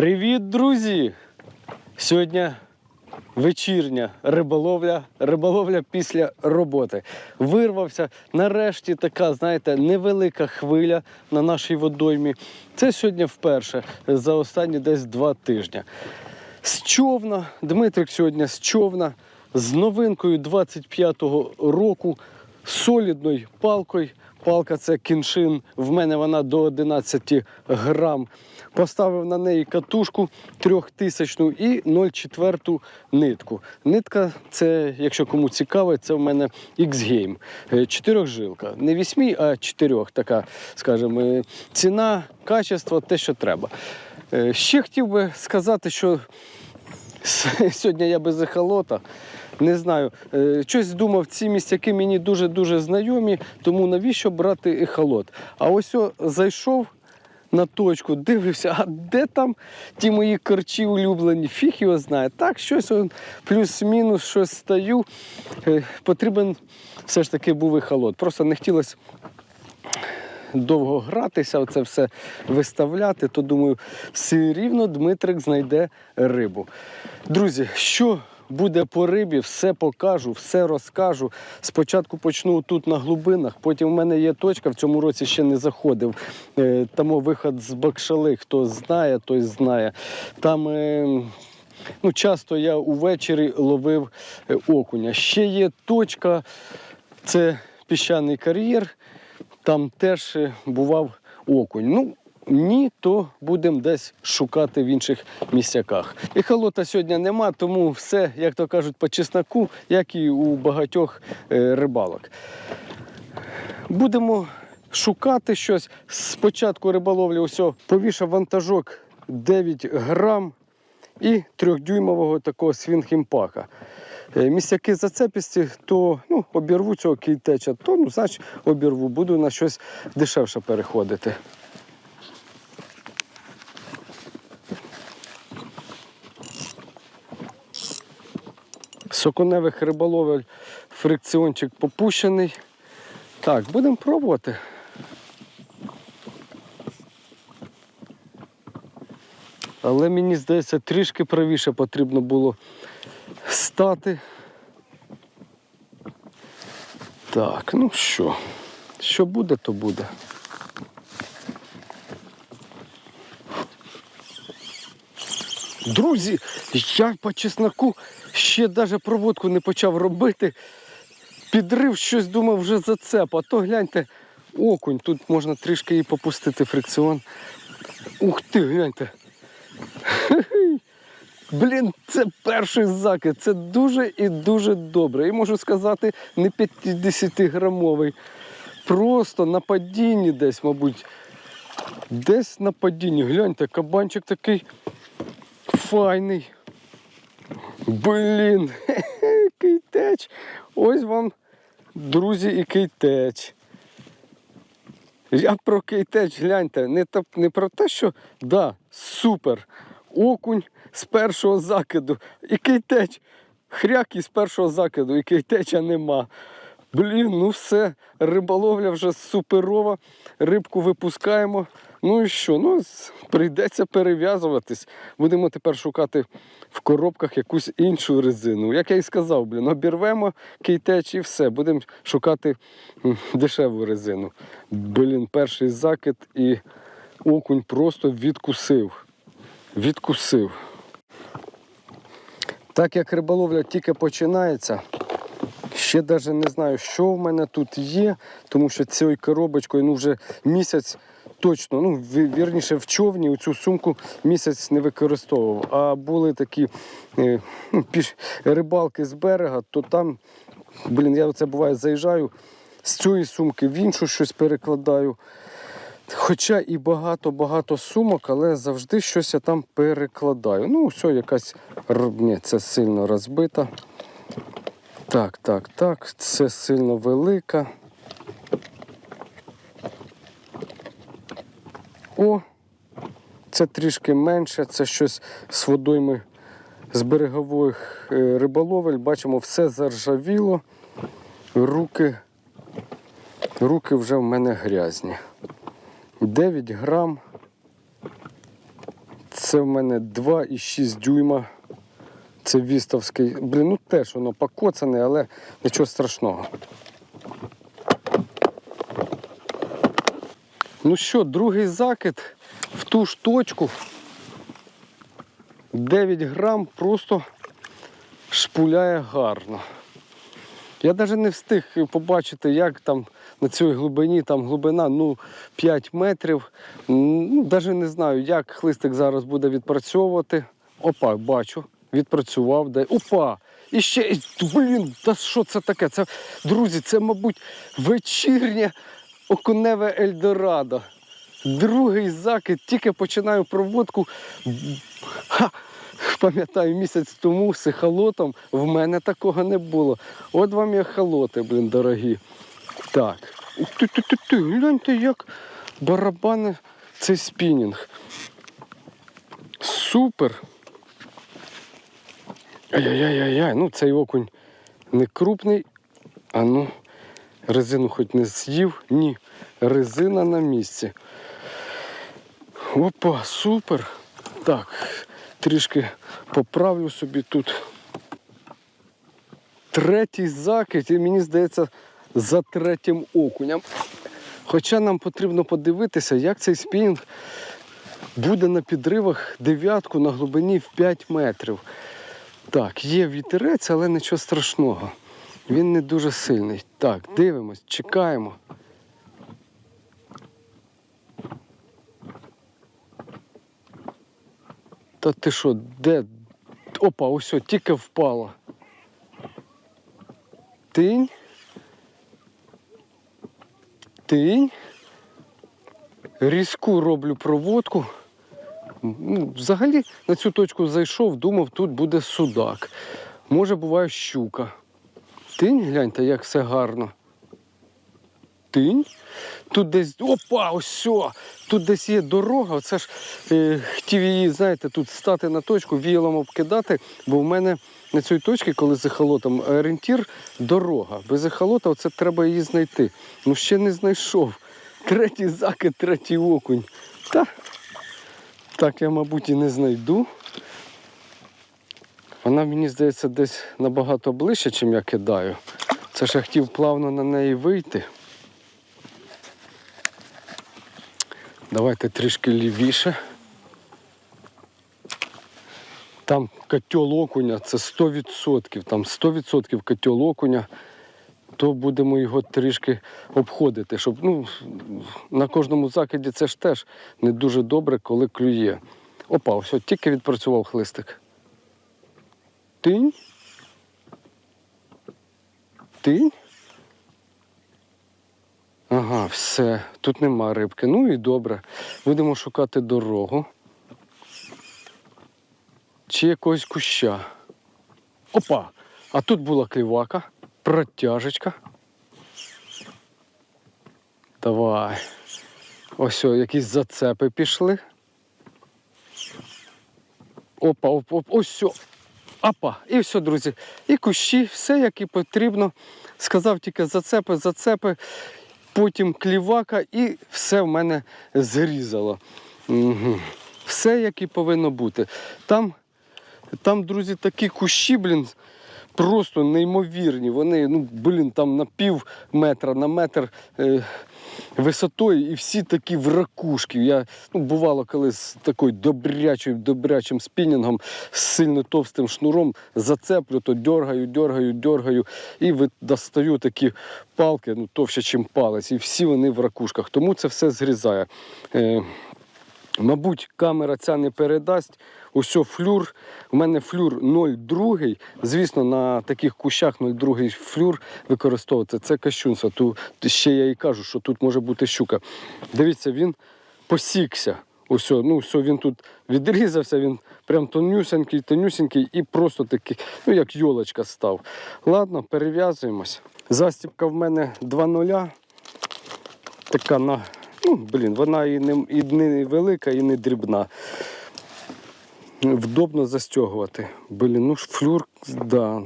Привіт, друзі! Сьогодні вечірня риболовля, риболовля після роботи. Вирвався нарешті така, знаєте, невелика хвиля на нашій водоймі. Це сьогодні вперше за останні десь два тижні. З човна, Дмитрик сьогодні з човна, з новинкою 25-го року, солідною палкою. Палка це кіншин. В мене вона до 11 грам. Поставив на неї катушку трьохтисячну і 0,4 нитку. Нитка, це, якщо кому цікаво, це в мене X-Game. Е, Чотирьохжилка. Не вісьмій, а чотирьох. Така, скажімо, е, ціна, качество, те, що треба. Е, Ще хотів би сказати, що сьогодні я без ехолота. Не знаю, е, щось думав, ці місцяки мені дуже-дуже знайомі, тому навіщо брати ехолот? А ось о, зайшов на точку, дивлюся, а де там ті мої корчі улюблені? Фіг його знає. Так, щось плюс-мінус, щось стаю. Е, Потрібен все ж таки був ехолот. Просто не хотілося довго гратися, оце все виставляти, то думаю, все рівно Дмитрик знайде рибу. Друзі, що буде по рибі, все покажу, все розкажу. Спочатку почну тут на глибинах, потім в мене є точка, в цьому році ще не заходив. Е, Там виход з Бакшали, хто знає, той знає. Там. е, Ну, часто я увечері ловив е, окуня. Ще є точка, це піщаний кар'єр, там теж бував окунь. Ну, ні, то будемо десь шукати в інших місцяках. Холота сьогодні нема, тому все, як то кажуть, по чесноку, як і у багатьох е, рибалок. Будемо шукати щось. Спочатку риболовлі усього повішав вантажок 9 грам і трьохдюймового такого свінгімпака. Е, Місцяки зацепісті, то ну, обірву цього кейтеча, то ну, значить обірву, буду на щось дешевше переходити. Соконевих риболовель фрикціончик попущений. Так, будемо пробувати. Але мені здається, трішки правіше потрібно було стати. Так, ну що, що буде, то буде. Друзі, я по чесноку ще навіть проводку не почав робити. Підрив щось думав вже зацеп, а то гляньте, окунь, тут можна трішки і попустити фрикціон. Ух ти, гляньте. Блін, це перший закид. Це дуже і дуже добре. І можу сказати, не 50-грамовий. Просто на падінні десь, мабуть. Десь на падінні. Гляньте, кабанчик такий файний. Блін, кейтеч. Ось вам, друзі, і кейтеч. Я про кейтеч гляньте, не, не про те, що да, супер. Окунь з першого закиду. І кейтеч. Хряк із першого закиду, і кейтеча нема. Блін, ну все, риболовля вже суперова. Рибку випускаємо. Ну і що? Ну, прийдеться перев'язуватись. Будемо тепер шукати в коробках якусь іншу резину. Як я і сказав, блін, обірвемо кейтеч і все. Будемо шукати дешеву резину. Блін, перший закид і окунь просто відкусив. Відкусив. Так як риболовля тільки починається, ще навіть не знаю, що в мене тут є, тому що цією коробочкою ну, вже місяць точно, ну, вірніше, в човні цю сумку місяць не використовував. А були такі е, ну, рибалки з берега, то там, блін, я оце буває заїжджаю з цієї сумки в іншу щось перекладаю. Хоча і багато-багато сумок, але завжди щось я там перекладаю. Ну, все, якась Ні, це сильно розбита. Так, так, так, це сильно велика. О, це трішки менше, це щось з водойми з берегових е, риболовель. Бачимо, все заржавіло. Руки, руки вже в мене грязні. 9 грам. Це в мене 2,6 дюйма. Це вістовський. Блін, ну теж воно покоцане, але нічого страшного. Ну що, другий закид в ту ж точку. 9 грам просто шпуляє гарно. Я навіть не встиг побачити, як там на цій глибині, там глибина ну, 5 метрів. Ну, навіть не знаю, як хлистик зараз буде відпрацьовувати. Опа, бачу, відпрацював. Де... Опа! І ще, блін, та що це таке? Це, друзі, це, мабуть, вечірнє окуневе Ельдорадо. Другий закид, тільки починаю проводку. Ха! Пам'ятаю, місяць тому з ехолотом в мене такого не було. От вам і ехолоти, блін, дорогі. Так. Ти, ти, ти, ти, гляньте, як барабани цей спінінг. Супер. Ай-яй-яй-яй, ну цей окунь не крупний, а ну, резину хоч не з'їв. Ні, резина на місці. Опа, супер. Так, трішки поправлю собі тут. Третій закид, і мені здається, за третім окунем. Хоча нам потрібно подивитися, як цей спінінг буде на підривах дев'ятку на глибині в 5 метрів. Так, є вітерець, але нічого страшного. Він не дуже сильний. Так, дивимось, чекаємо. Та ти що, де? Опа, ось, тільки впала. Тинь. Тинь. Різку роблю проводку. Ну, взагалі на цю точку зайшов, думав, тут буде судак. Може, буває щука. Тинь, гляньте, як все гарно. Тинь. Тут десь. Опа, ось! Тут десь є дорога. Це ж е, хотів її, знаєте, тут стати на точку, віялом обкидати, бо в мене на цій точці, коли з ехолотом, орієнтір дорога. Без ехолота це треба її знайти. Ну ще не знайшов. Третій закид, третій окунь. Та так я, мабуть, і не знайду. Вона, мені здається, десь набагато ближче, чим я кидаю. Це ж я хотів плавно на неї вийти. Давайте трішки лівіше. Там котел окуня, це 100%. Там 100% котел окуня. То будемо його трішки обходити, щоб ну, на кожному закиді це ж теж не дуже добре, коли клює. Опа, ось тільки відпрацював хлистик. Тинь. Тинь. Ага, все. Тут нема рибки. Ну і добре. Будемо шукати дорогу. Чи якогось куща. Опа! А тут була клівака, протяжечка. Давай. Ось о, якісь зацепи пішли. Опа, оп, оп, ось. о. Апа, і все, друзі. І кущі, все як і потрібно. Сказав тільки зацепи, зацепи, потім клівака і все в мене зрізало. Угу. Все як і повинно бути. Там, там, друзі, такі кущі, блін, просто неймовірні. Вони, ну, блін, там на пів метра, на метр е, висотою, і всі такі в ракушки. Я ну, бувало, коли з такою добрячою, добрячим спінінгом, з сильно товстим шнуром зацеплю, то дергаю, дергаю, дергаю і достаю такі палки, ну, товще, ніж палець. І всі вони в ракушках. Тому це все зрізає. Е, Мабуть, камера ця не передасть. Усьо флюр. У мене флюр 0,2. Звісно, на таких кущах 0,2 флюр використовувати. Це кощунство. Ту, ще я і кажу, що тут може бути щука. Дивіться, він посікся. Усьо, ну, все, він тут відрізався, він прям тонюсенький, тонюсенький і просто такий, ну як йолочка став. Ладно, перев'язуємось. Застібка в мене 2.0. Така на Ну, блін, вона і не, і не велика, і не дрібна. Вдобно застягувати. Блін, ну флюр, да.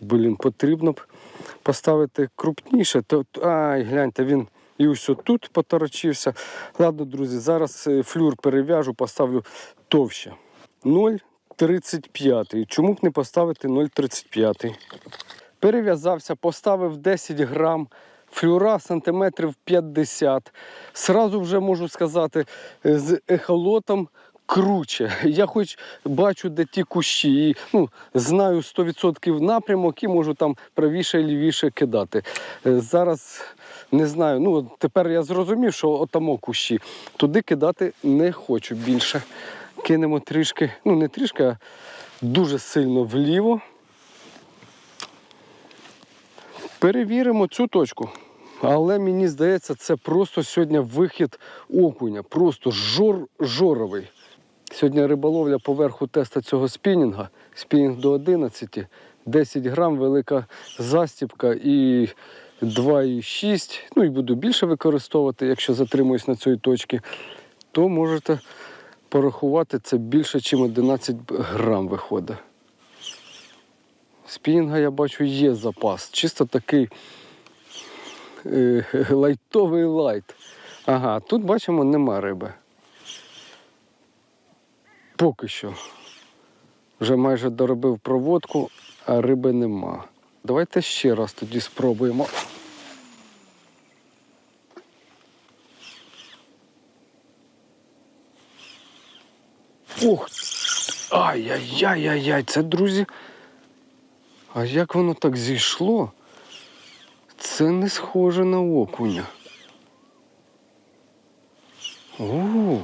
Блін, потрібно б поставити крупніше. То, ай, гляньте, він І ось тут поторочився. Ладно, друзі, зараз е, флюр перев'яжу, поставлю товще. 0,35. Чому б не поставити 0,35? Перев'язався, поставив 10 грам. Флюра сантиметрів 50. Сразу вже можу сказати, е, з ехолотом круче. Я хоч бачу, де ті кущі, і ну, знаю 100% напрямок і можу там правіше і лівіше кидати. Е, Зараз не знаю. Ну, тепер я зрозумів, що отамо кущі. Туди кидати не хочу більше. Кинемо трішки, ну не трішки, а дуже сильно вліво. Перевіримо цю точку. Але мені здається, це просто сьогодні вихід окуня. Просто жор жоровий. Сьогодні риболовля поверху теста цього спінінга. Спінінг до 11, 10 грам, велика застіпка і 2,6. Ну і буду більше використовувати, якщо затримуюсь на цій точці, то можете порахувати це більше, ніж 11 грам виходить. Спінінга, я бачу, є запас. Чисто такий е, лайтовий лайт. Ага, тут бачимо, нема риби. Поки що. Вже майже доробив проводку, а риби нема. Давайте ще раз тоді спробуємо. Ух! Ай-яй-яй-яй-яй, це, друзі. А як воно так зійшло? Це не схоже на окуня. О,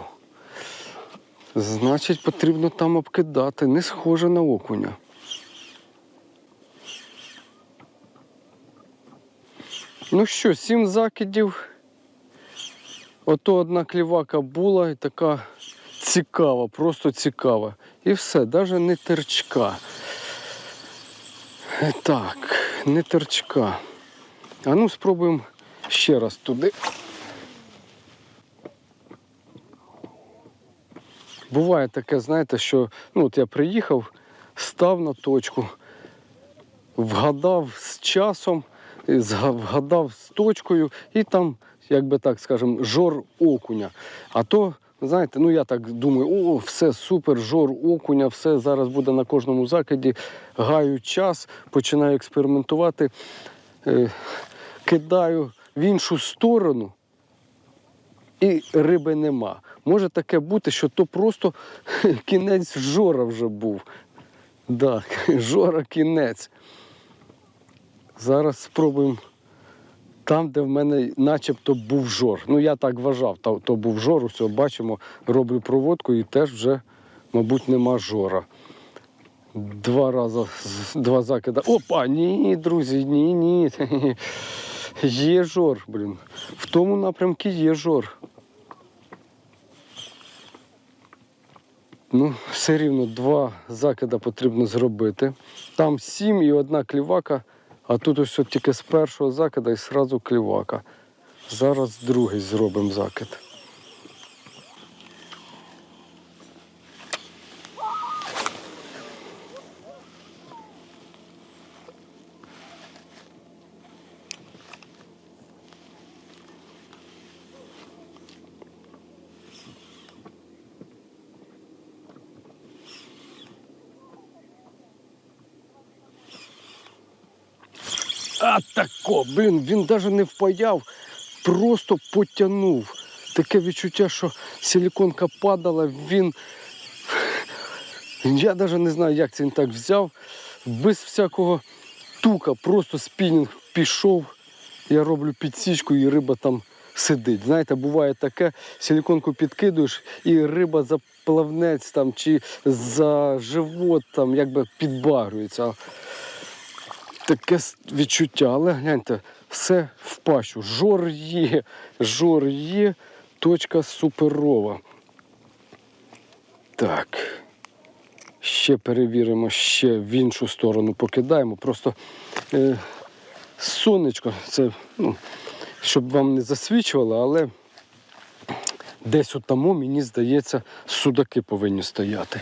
значить, потрібно там обкидати. Не схоже на окуня. Ну що, сім закидів. Ото одна клівака була і така цікава, просто цікава. І все, навіть не терчка. Так, не терчка. А ну спробуємо ще раз туди. Буває таке, знаєте, що ну, от я приїхав, став на точку, вгадав з часом, вгадав з точкою, і там, як би так скажемо, жор окуня. А то, знаєте, ну я так думаю, о, все супер, жор окуня, все зараз буде на кожному закиді. Гаю час, починаю експериментувати, е, кидаю в іншу сторону, і риби нема. Може таке бути, що то просто кінець жора вже був. Так, жора кінець. Зараз спробуємо там, де в мене начебто був жор. Ну, я так вважав, то, то був жор, все, бачимо, роблю проводку і теж вже, мабуть, нема жора. Два рази, два закида. Опа, ні, друзі, ні, ні. Є жор, блін. В тому напрямку є жор. Ну, все рівно два закида потрібно зробити. Там сім і одна клівака, а тут ось тільки з першого закида і одразу клівака. Зараз другий зробимо закид. А тако, блін, він навіть не впаяв, просто потягнув. Таке відчуття, що силіконка падала, він. Я навіть не знаю, як це він так взяв. Без всякого тука, просто спінінг пішов. Я роблю підсічку і риба там сидить. Знаєте, буває таке, силіконку підкидуєш, і риба за плавнець там чи за живот там якби підбагрується таке відчуття, але гляньте, все в пащу. Жор є, жор є, точка суперова. Так. Ще перевіримо, ще в іншу сторону покидаємо. Просто е, сонечко, це, ну, щоб вам не засвічувало, але десь отамо, мені здається, судаки повинні стояти.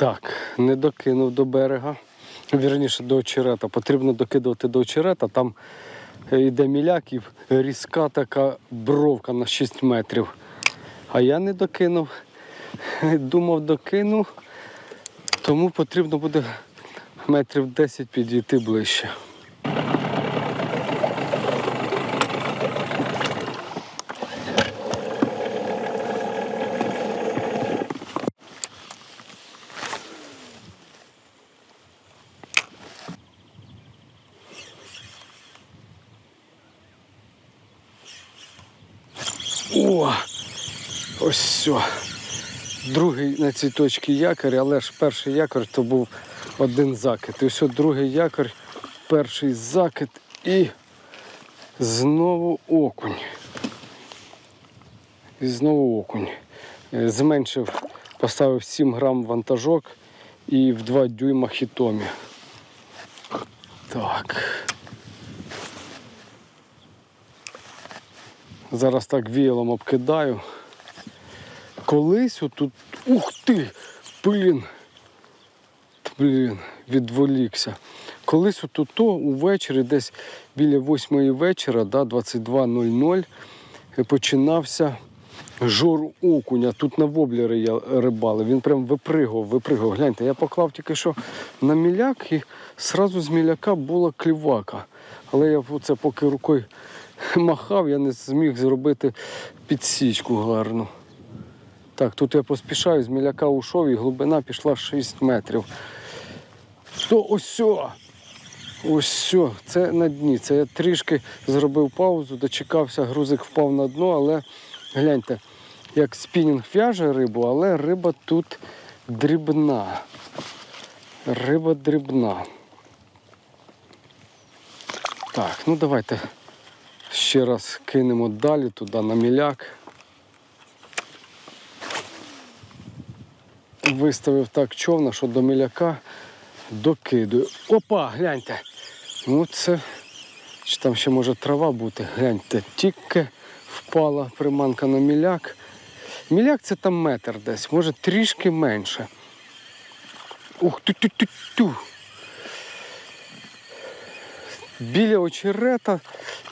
Так, не докинув до берега. Вірніше до очерета. Потрібно докидувати до очерета. Там е, йде міляків, різка така бровка на 6 метрів. А я не докинув. Думав, докину, тому потрібно буде метрів 10 підійти ближче. О! Ось все. Другий на цій точці якорь, але ж перший якорь то був один закид. І ось другий якорь, перший закид і знову окунь. І знову окунь. Е, Зменшив, поставив 7 грам вантажок і в 2 дюйма хітомі. Так. Зараз так віялом обкидаю. Колись отут. Ух ти! Блін! Блін, відволікся. Колись отут увечері, десь біля 8 вечора, да, 22.00, е, починався жор окуня. Тут на воблери я рибали. Він прям випригав, випригав. Гляньте, я поклав тільки що на міляк і зразу з міляка була клівака. Але я оце поки рукою махав, я не зміг зробити підсічку гарну. Так, тут я поспішаю, з міляка ушов і глибина пішла 6 метрів. То ось. Ось. Це на дні. Це я трішки зробив паузу, дочекався, грузик впав на дно, але гляньте, як спінінг в'яже рибу, але риба тут дрібна. Риба дрібна. Так, ну давайте ще раз кинемо далі туди на міляк. Виставив так човна, що до міляка докидую. Опа, гляньте. Ну це. Чи там ще може трава бути? Гляньте, тільки впала приманка на міляк. Міляк це там метр десь, може трішки менше. Ух ту ту ту ту Біля очерета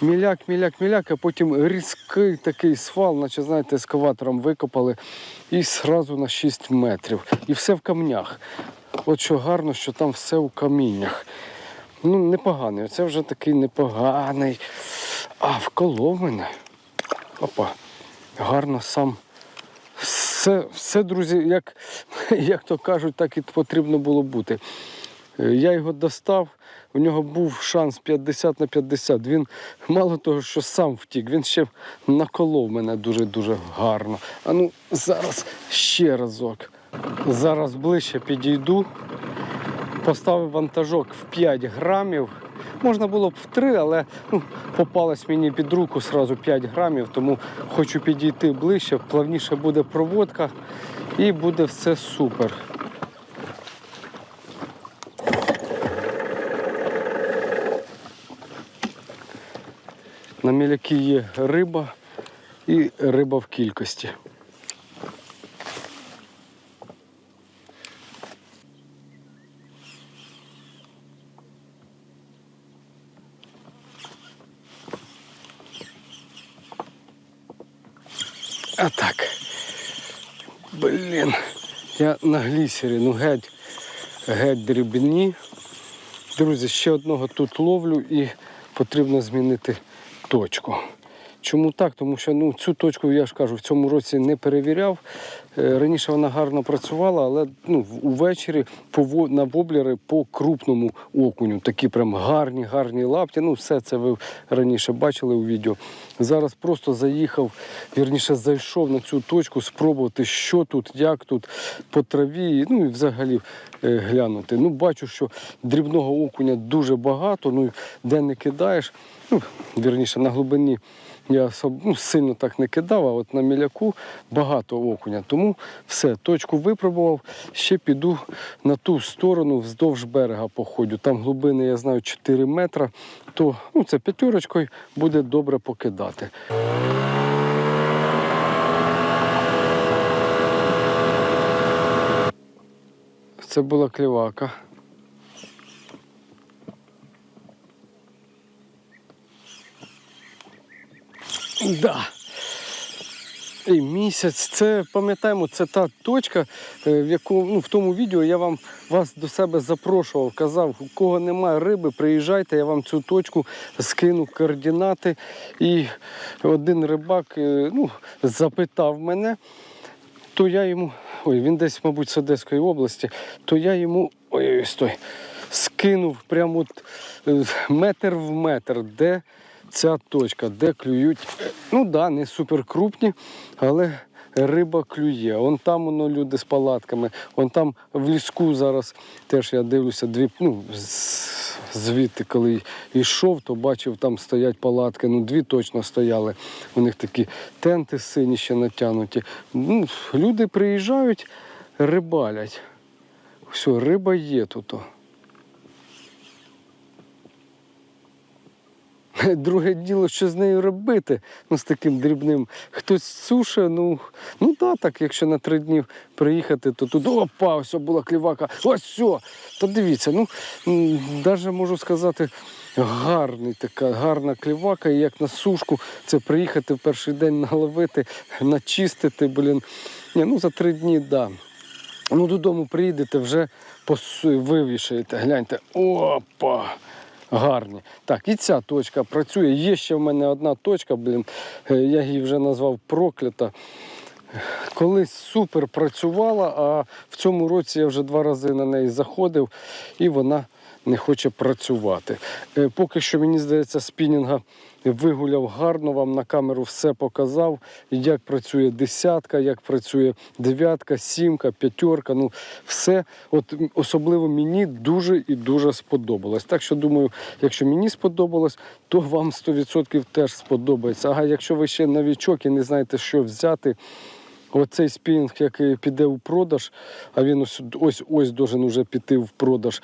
міляк, міляк, міляк, а потім різкий такий свал, наче, знаєте, ескаватором викопали і зразу на 6 метрів. І все в камнях. От що гарно, що там все у каміннях. Ну, непоганий. Оце вже такий непоганий. А, вколов мене. Опа. Гарно сам. Все, все друзі, як, як то кажуть, так і потрібно було бути. Е, Я його достав, у нього був шанс 50 на 50. Він мало того, що сам втік, він ще наколов мене дуже-дуже гарно. А ну зараз ще разок. Зараз ближче підійду. Поставив вантажок в 5 грамів. Можна було б в 3, але ну, попалось мені під руку одразу 5 грамів, тому хочу підійти ближче, плавніше буде проводка і буде все супер. На міляки є риба і риба в кількості. А так. Блін. Я на глісері, ну геть, геть дрібні. Друзі, ще одного тут ловлю і потрібно змінити точку. Чому так? Тому що ну, цю точку, я ж кажу, в цьому році не перевіряв. Е, Раніше вона гарно працювала, але ну, увечері на воблери по крупному окуню. Такі прям гарні, гарні лапті. Ну, все це ви раніше бачили у відео. Зараз просто заїхав, вірніше зайшов на цю точку, спробувати, що тут, як тут по траві, ну і взагалі е, глянути. Ну, бачу, що дрібного окуня дуже багато, ну де не кидаєш, ну, вірніше, на глибині я особ- ну, сильно так не кидав, а от на міляку багато окуня. Тому все, точку випробував, ще піду на ту сторону вздовж берега походю. Там глибини, я знаю, 4 метра, то ну, це п'ятерочкою буде добре покидати. Це була клівака. Да. І місяць, це пам'ятаємо, це та точка, е, в яку ну, в тому відео я вам вас до себе запрошував, казав, у кого немає риби, приїжджайте, я вам цю точку скину координати. І один рибак е, ну, запитав мене, то я йому, ой, він десь, мабуть, з Одеської області, то я йому ой, ой, стой, скинув прямо от, е, метр в метр, де ця точка, де клюють. Ну так, да, не суперкрупні, але риба клює. Вон там воно люди з палатками, вон там в ліску зараз теж я дивлюся, дві, ну, звідти, коли йшов, то бачив, там стоять палатки. Ну, дві точно стояли. У них такі тенти сині ще натягнуті. Ну, люди приїжджають, рибалять. Все, риба є тут. Друге діло, що з нею робити, ну з таким дрібним. Хтось суше, ну, ну да, так, якщо на три дні приїхати, то тут опа, ось була клівака, ось все. Та дивіться, ну навіть можу сказати, гарний така, гарна клівака, і як на сушку, це приїхати в перший день наловити, начистити, блін. Ні, ну за три дні, так. Да. Ну, додому приїдете, вже вивішаєте. Гляньте, опа! Гарні. Так, і ця точка працює. Є ще в мене одна точка, блін, е, я її вже назвав проклята. Колись супер працювала, а в цьому році я вже два рази на неї заходив і вона не хоче працювати. Е, Поки що, мені здається, спінінга вигуляв гарно, вам на камеру все показав, як працює десятка, як працює дев'ятка, сімка, п'ятерка. Ну, все. От особливо мені дуже і дуже сподобалось. Так що думаю, якщо мені сподобалось, то вам 100% теж сподобається. А якщо ви ще новічок і не знаєте, що взяти. Оцей спінінг, який піде у продаж, а він ось ось ось должен уже піти в продаж.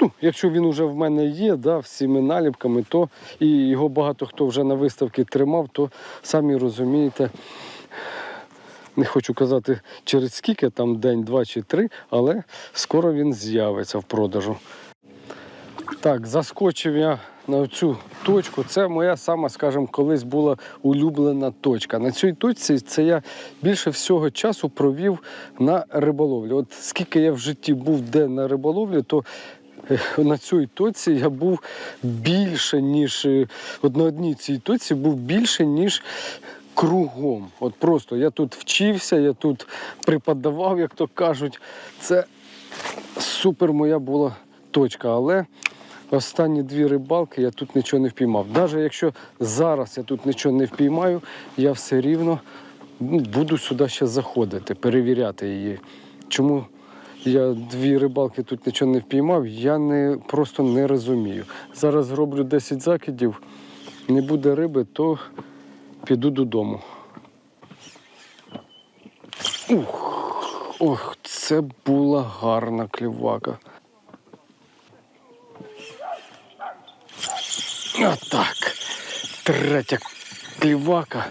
Ну, якщо він вже в мене є, да, всіми наліпками, то і його багато хто вже на виставці тримав, то самі розумієте, не хочу казати через скільки, там день, два чи три, але скоро він з'явиться в продажу. Так, заскочив я на цю точку. Це моя сама, скажімо, колись була улюблена точка. На цій точці це я більше всього часу провів на риболовлі. От скільки я в житті був де на риболовлі, то на цій точці я був більше, ніж е, от на одній цій точці був більше, ніж. Кругом. От просто я тут вчився, я тут преподавав, як то кажуть. Це супер моя була точка. Але останні дві рибалки я тут нічого не впіймав. Навіть якщо зараз я тут нічого не впіймаю, я все рівно ну, буду сюди ще заходити, перевіряти її. Чому я дві рибалки тут нічого не впіймав, я не, просто не розумію. Зараз зроблю 10 закидів, не буде риби, то піду додому. Ух, ох, це була гарна клівака. Отак. Третя клівака,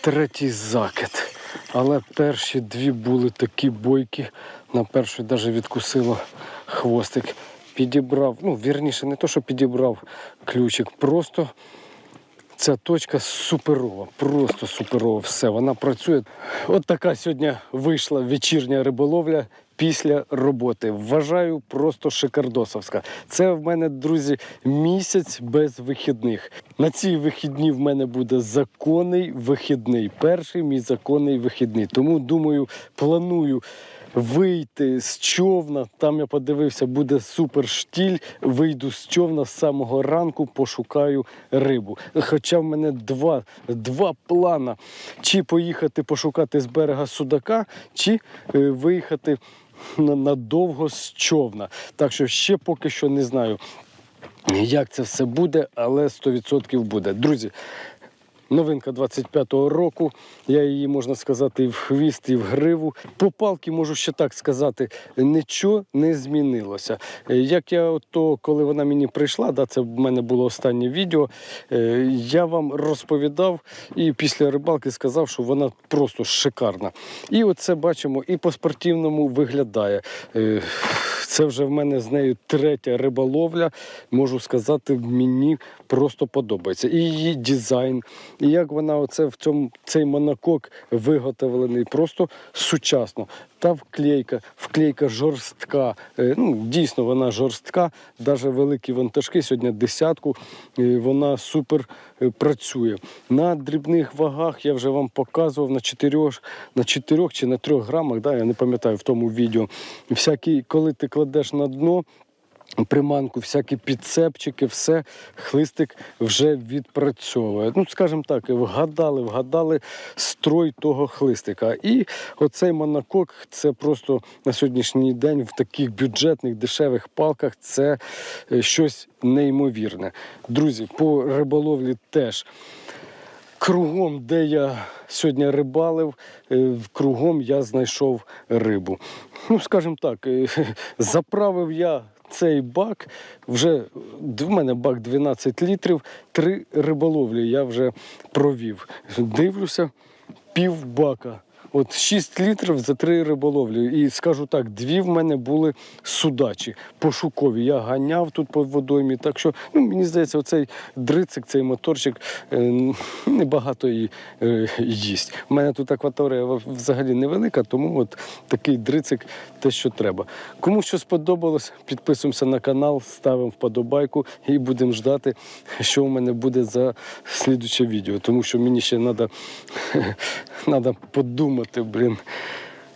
третій закид. Але перші дві були такі бойкі. На першій навіть відкусило хвостик. Підібрав, ну, вірніше, не то, що підібрав ключик, просто ця точка суперова, просто суперова. Все, вона працює. От така сьогодні вийшла вечірня риболовля після роботи. Вважаю просто шикардосовська. Це в мене, друзі, місяць без вихідних. На ці вихідні в мене буде законний вихідний. Перший мій законний вихідний. Тому думаю, планую. Вийти з човна, там я подивився, буде супер штіль. Вийду з човна з самого ранку, пошукаю рибу. Хоча в мене два, два плана: чи поїхати пошукати з берега судака, чи е, виїхати надовго з човна. Так що ще поки що не знаю, як це все буде, але 100% буде. Друзі, Новинка 25-го року. Я її можна сказати і в хвіст, і в гриву. По палки можу ще так сказати, нічого не змінилося. Е, Як я ото, коли вона мені прийшла, да, це в мене було останнє відео. е, Я вам розповідав і після рибалки сказав, що вона просто шикарна. І оце бачимо, і по спортивному виглядає. Е, Це вже в мене з нею третя риболовля. Можу сказати, мені просто подобається. І її дизайн, і як вона оце в цьому цей монокок виготовлений, просто сучасно. Та вклейка, вклейка жорстка. Е, Ну, дійсно, вона жорстка. Навіть великі вантажки, сьогодні десятку, е, вона супер е, працює. На дрібних вагах я вже вам показував на 4, на 4 чи на 3 грамах, да, я не пам'ятаю в тому відео. Всякі, коли ти кладеш на дно, приманку, всякі підцепчики, все хлистик вже відпрацьовує. Ну, скажімо так, вгадали, вгадали строй того хлистика. І оцей монокок це просто на сьогоднішній день в таких бюджетних дешевих палках це е, щось неймовірне. Друзі, по риболовлі теж. Кругом, де я сьогодні рибалив, е, кругом я знайшов рибу. Ну, скажімо так, е, заправив я цей бак. Вже в мене бак 12 літрів, три риболовлі я вже провів. Дивлюся, пів бака. От 6 літрів за три риболовлі. І скажу так, дві в мене були судачі пошукові. Я ганяв тут по водоймі. Так що ну, мені здається, оцей дрицик, цей моторчик е, небагато і е, їсть. У мене тут акваторія взагалі невелика, тому от такий дрицик те, що треба. Кому що сподобалось, підписуємося на канал, ставимо вподобайку і будемо ждати, що у мене буде за слідуче відео. Тому що мені ще треба надо подумати, блін,